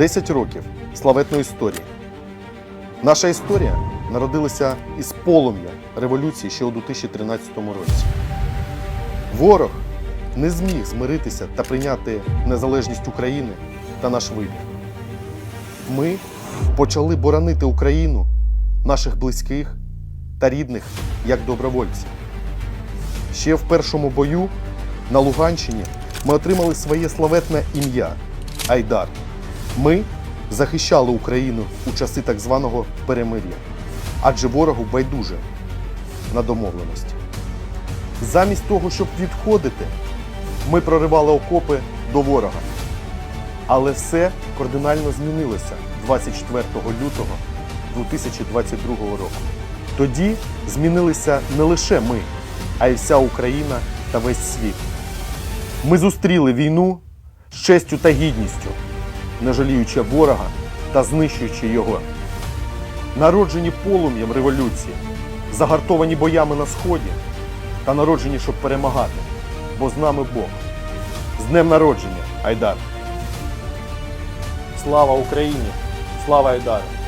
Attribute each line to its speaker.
Speaker 1: 10 років славетної історії. Наша історія народилася із полум'я революції ще у 2013 році. Ворог не зміг змиритися та прийняти незалежність України та наш вибір. Ми почали боронити Україну, наших близьких та рідних як добровольців. Ще в першому бою на Луганщині ми отримали своє славетне ім'я Айдар. Ми захищали Україну у часи так званого перемир'я, адже ворогу байдуже на домовленості. Замість того, щоб відходити, ми проривали окопи до ворога. Але все кардинально змінилося 24 лютого 2022 року. Тоді змінилися не лише ми, а й вся Україна та весь світ. Ми зустріли війну з честю та гідністю, не жаліючи ворога та знищуючи його. Народжені полум'ям революції, загартовані боями на сході та народжені, щоб перемагати, бо з нами Бог. З днем народження, Айдар! Слава Україні! Слава Айдару!